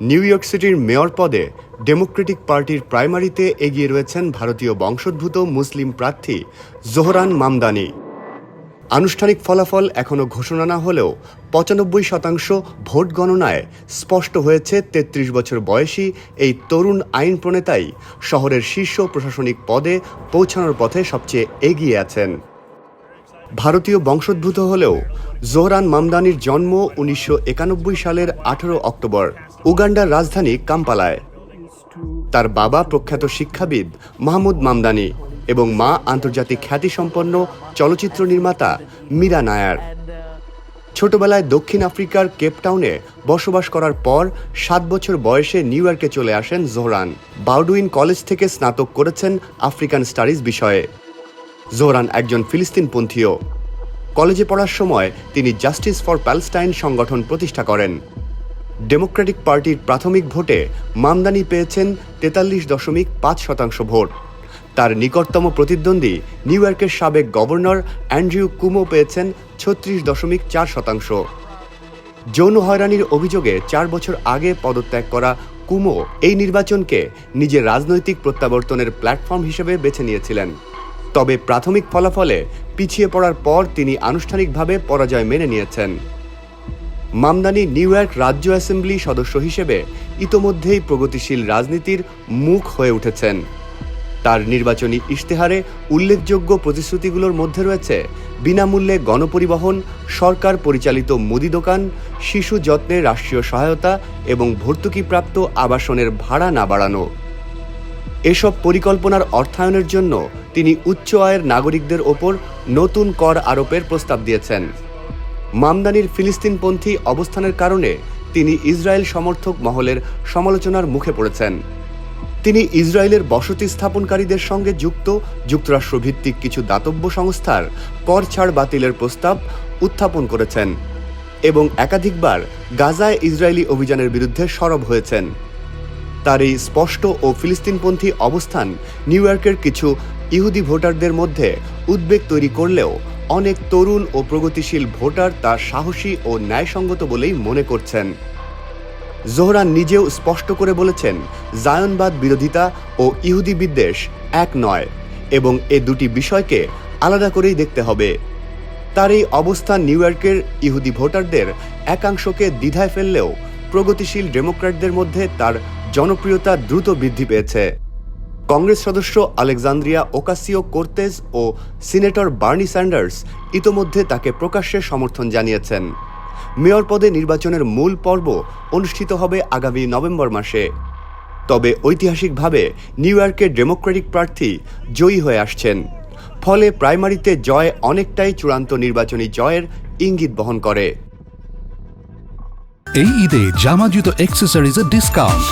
New York সিটির mayor পদে Democratic পার্টির প্রাইমারিতে এগিয়ে রয়েছেন ভারতীয় বংশোদ্ভূত মুসলিম প্রার্থী জোহরান মামদানি। আনুষ্ঠানিক ফলাফল এখনও ঘোষণা না হলেও পঁচানব্বই শতাংশ ভোট গণনায় স্পষ্ট হয়েছে তেত্রিশ বছর বয়সী এই তরুণ আইন প্রণেতাই শহরের শীর্ষ প্রশাসনিক পদে পৌঁছানোর পথে সবচেয়ে এগিয়ে আছেন। ভারতীয় বংশোদ্ভূত হলেও জোহরান মামদানির জন্ম উনিশশো একানব্বই সালের আঠারো অক্টোবর, উগান্ডার রাজধানী কাম্পালায়। তার বাবা প্রখ্যাত শিক্ষাবিদ মাহমুদ মামদানি এবং মা আন্তর্জাতিক খ্যাতিসম্পন্ন চলচ্চিত্র নির্মাতা মীরা নায়ার। ছোটবেলায় দক্ষিণ আফ্রিকার কেপটাউনে বসবাস করার পর সাত বছর বয়সে নিউ ইয়র্কে চলে আসেন জোহরান। বাউডুইন কলেজ থেকে স্নাতক করেছেন আফ্রিকান স্টাডিজ বিষয়ে। জোহরান একজন ফিলিস্তিনপন্থীও। কলেজে পড়ার সময় তিনি জাস্টিস ফর প্যালেস্টাইন সংগঠন প্রতিষ্ঠা করেন। ডেমোক্রেটিক পার্টির প্রাথমিক ভোটে মামদানি পেয়েছেন তেতাল্লিশ দশমিক পাঁচ শতাংশ ভোট। তার নিকটতম প্রতিদ্বন্দ্বী নিউ ইয়র্কের সাবেক গভর্নর অ্যান্ড্রিউ কুমো পেয়েছেন ছত্রিশ দশমিক চার শতাংশ। যৌন হয়রানির অভিযোগে চার বছর আগে পদত্যাগ করা কুমো এই নির্বাচনকে নিজের রাজনৈতিক প্রত্যাবর্তনের প্ল্যাটফর্ম হিসেবে বেছে নিয়েছিলেন। তবে প্রাথমিক ফলাফলে পিছিয়ে পড়ার পর তিনি আনুষ্ঠানিকভাবে পরাজয় মেনে নিয়েছেন। মামদানি নিউ ইয়র্ক রাজ্য অ্যাসেম্বলি সদস্য হিসেবে ইতোমধ্যেই প্রগতিশীল রাজনীতির মুখ হয়ে উঠেছেন। তার নির্বাচনী ইশতেহারে উল্লেখযোগ্য প্রতিশ্রুতিগুলোর মধ্যে রয়েছে বিনামূল্যে গণপরিবহন, সরকার পরিচালিত মুদি দোকান, শিশু যত্নে রাষ্ট্রীয় সহায়তা এবং ভর্তুকিপ্রাপ্ত আবাসনের ভাড়া না বাড়ানো। এসব পরিকল্পনার অর্থায়নের জন্য তিনি উচ্চ আয়ের নাগরিকদের ওপর নতুন কর আরোপের প্রস্তাব দিয়েছেন। মামদানির ফিলিস্তিনপন্থী অবস্থানের কারণে তিনি ইসরায়েল সমর্থক মহলের সমালোচনার মুখে পড়েছেন। তিনি ইসরায়েলের বসতি স্থাপনকারীদের সঙ্গে যুক্ত যুক্তরাষ্ট্রভিত্তিক কিছু দাতব্য সংস্থার কর ছাড় বাতিলের প্রস্তাব উত্থাপন করেছেন এবং একাধিকবার গাজায় ইসরায়েলি অভিযানের বিরুদ্ধে সরব হয়েছেন। তার এই স্পষ্ট ও ফিলিস্তিনপন্থী অবস্থান নিউ ইয়র্কের কিছু ইহুদি ভোটারদের মধ্যে উদ্বেগ তৈরি করলেও অনেক তরুণ ও প্রগতিশীল ভোটার তা সাহসী ও ন্যায়সঙ্গত বলেই মনে করছেন। জোহরান নিজেও স্পষ্ট করে বলেছেন, জায়নবাদ বিরোধিতা ও ইহুদি বিদ্বেষ এক নয় এবং এ দুটি বিষয়কে আলাদা করেই দেখতে হবে। তার এই অবস্থান নিউ ইয়র্কের ইহুদি ভোটারদের একাংশকে দ্বিধায় ফেললেও প্রগতিশীল ডেমোক্র্যাটদের মধ্যে তার জনপ্রিয়তা দ্রুত বৃদ্ধি পেয়েছে। কংগ্রেস সদস্য আলেকজান্দ্রিয়া ওকাসিও কোর্তেজ ও সিনেটর বার্নি স্যান্ডার্স ইতোমধ্যে তাকে প্রকাশ্যে সমর্থন জানিয়েছেন। মেয়র পদে নির্বাচনের মূল পর্ব অনুষ্ঠিত হবে আগামী নভেম্বর মাসে। তবে ঐতিহাসিকভাবে নিউ ইয়র্কের ডেমোক্রেটিক প্রার্থী জয়ী হয়ে আসছেন। ফলে প্রাইমারিতে জয় অনেকটাই চূড়ান্ত নির্বাচনী জয়ের ইঙ্গিত বহন করে। এই ঈদে জামা জুতো অ্যাক্সেসরিজের ডিসকাউন্ট